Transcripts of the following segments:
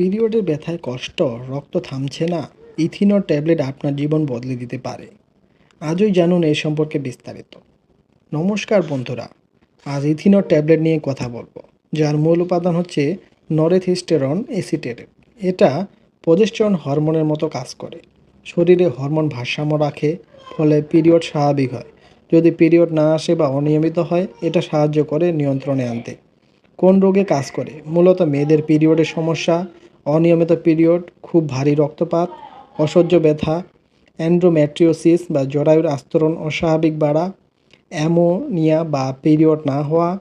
পিরিয়ডের ব্যথায় কষ্ট, রক্ত থামছে না ইথিনর ট্যাবলেট আপনার জীবন বদলে দিতে পারে। আজই জানুন এই সম্পর্কে বিস্তারিত। নমস্কার বন্ধুরা, আজ ইথিনর ট্যাবলেট নিয়ে কথা বলব, যার মূল উপাদান হচ্ছে নরেথিস্টেরন এসিটেট এটা প্রজেস্টেরন হরমোনের মতো কাজ করে। শরীরে হরমোন ভারসাম্য রাখে, ফলে পিরিয়ড স্বাভাবিক হয়। যদি পিরিয়ড না আসে বা অনিয়মিত হয়, এটা সাহায্য করে নিয়ন্ত্রণে আনতে। কোন রোগে কাজ করে? মূলত মেয়েদের পিরিয়ডের সমস্যা অনিয়মিত পিরিয়ড, খুব ভারী রক্তপাত, অসহ্য ব্যথা অ্যান্ড্রোম্যাট্রিওসিস বা জরায়ুর আস্তরণ অস্বাভাবিক বাড়া, অ্যামোনিয়া বা পিরিয়ড না হওয়া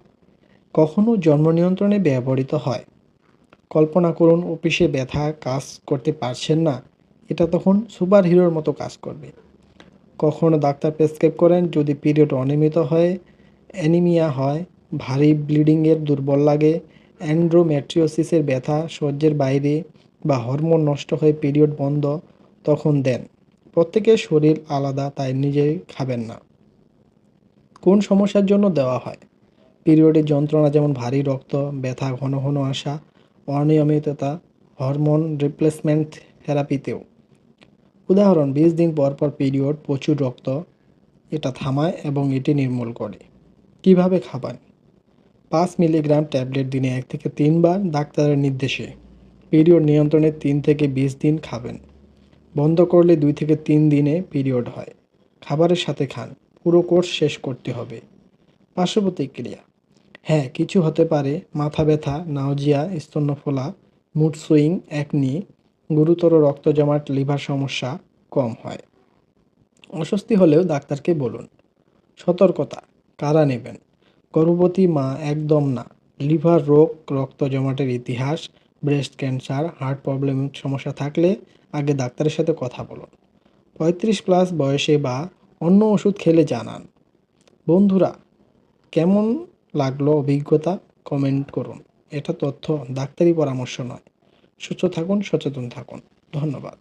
কখনো জন্ম নিয়ন্ত্রণে ব্যবহৃত হয়। কল্পনা করুন, অফিসে ব্যথা কাজ করতে পারছেন না, এটা তখন সুপার হিরোর মতো কাজ করবে। কখনো ডাক্তার প্রেসক্রাইব করেন, যদি পিরিয়ড অনিয়মিত হয়, অ্যানিমিয়া হয়, ভারী ব্লিডিংয়ের দুর্বল লাগে অ্যান্ড্রোম্যাট্রিওসিসের ব্যথা সহ্যের বাইরে বা হরমোন নষ্ট হয়ে পিরিয়ড বন্ধ তখন দেন। প্রত্যেকের শরীর আলাদা, তাই নিজেই খাবেন না। কোন সমস্যার জন্য দেওয়া হয়? পিরিয়ডের যন্ত্রণা যেমন ভারী রক্ত, ব্যথা, ঘন ঘন আসা, অনিয়মিততা, হরমোন রিপ্লেসমেন্ট থেরাপিতেও। উদাহরণ, বিশ দিন পর পর পিরিয়ড, প্রচুর রক্ত, এটা থামায় এবং এটি নির্মূল করে। কীভাবে খাবেন? পাঁচ মিলিগ্রাম ট্যাবলেট দিনে এক থেকে তিনবার ডাক্তারের নির্দেশে। পিরিয়ড নিয়ন্ত্রণে তিন থেকে বিশ দিন খাবেন। বন্ধ করলে দুই থেকে তিন দিনে পিরিয়ড হয়। খাবারের সাথে খান। পুরো কোর্স শেষ করতে হবে। পার্শ্ব প্রতিক্রিয়া হ্যাঁ কিছু হতে পারে। মাথা ব্যথা নাউজিয়া স্তন্যফোলা, মুড সুইং একনি গুরুতর রক্ত জমাট, লিভার সমস্যা কম হয়। অস্বস্তি হলেও ডাক্তারকে বলুন। সতর্কতা। কারা নেবেন? গর্ভবতী মা একদম না। লিভার রোগ, রক্ত জমাটের ইতিহাস ব্রেস্ট ক্যান্সার হার্ট প্রবলেম সমস্যা থাকলে আগে ডাক্তারের সাথে কথা বলুন পঁয়ত্রিশ প্লাস বয়সে বা অন্য ওষুধ খেলে জানান। বন্ধুরা, কেমন লাগল অভিজ্ঞতা? কমেন্ট করুন। এটা তথ্য ডাক্তারি পরামর্শ নয়। সুস্থ থাকুন, সচেতন থাকুন। ধন্যবাদ।